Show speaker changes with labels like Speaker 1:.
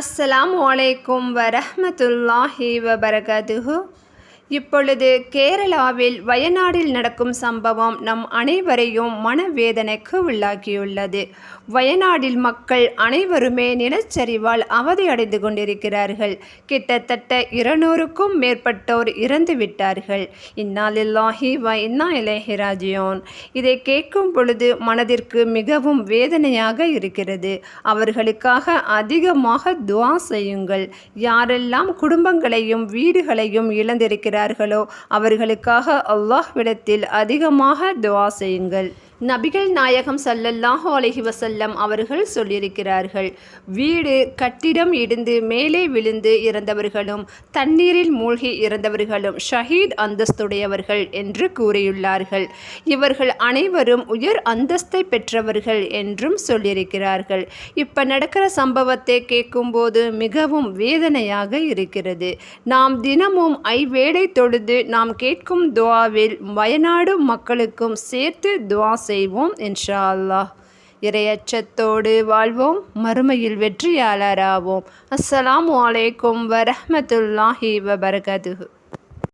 Speaker 1: அஸ்ஸலாமு அலைக்கும் வரமத்துல்லாஹி வபரகாதுஹு. இப்பொழுது கேரளாவில் வயநாடில் நடக்கும் சம்பவம் நம் அனைவரையும் மனவேதனைக்கு உள்ளாக்கியுள்ளது. வயநாடில் மக்கள் அனைவருமே நிலச்சரிவால் அவதியடைந்து கொண்டிருக்கிறார்கள். கிட்டத்தட்ட இருநூறுக்கும் மேற்பட்டோர் இறந்து விட்டார்கள். இந்நாளில்லாஹி வ இன்னா இலேஹிராஜியோன் இதை கேட்கும் பொழுது மனதிற்கு மிகவும் வேதனையாக இருக்கிறது. அவர்களுக்காக அதிகமாக துவா செய்யுங்கள். யாரெல்லாம் குடும்பங்களையும் வீடுகளையும் இழந்திருக்கிறார்களோ அவர்களுக்காக அல்லாஹ்விடத்தில் அதிகமாக துவா செய்யுங்கள். நபிகள் நாயகம் சல்லல்லாஹு அலஹி வசல்லம் அவர்கள் சொல்லியிருக்கிறார்கள் வீடு கட்டிடம் இடிந்து மேலே விழுந்து இறந்தவர்களும் தண்ணீரில் மூழ்கி இறந்தவர்களும் ஷஹீத் அந்தஸ்துடையவர்கள் என்று கூறியுள்ளார்கள். இவர்கள் அனைவரும் உயர் அந்தஸ்தை பெற்றவர்கள் என்றும் சொல்லியிருக்கிறார்கள். இப்போ நடக்கிற சம்பவத்தை கேட்கும்போது மிகவும் வேதனையாக இருக்கிறது. நாம் தினமும் ஐவேளை தொழுது நாம் கேட்கும் துவாவில் வயநாடு மக்களுக்கும் சேர்த்து துஆ செய்வோம் இன்ஷா அல்லாஹ் இரையச்சத்தோடு வாழ்வோம் மறுமையில் வெற்றியாளராவோம். அஸ்ஸலாமு அலைக்கும் வரஹ்மத்துல்லாஹி வபரகாதுஹு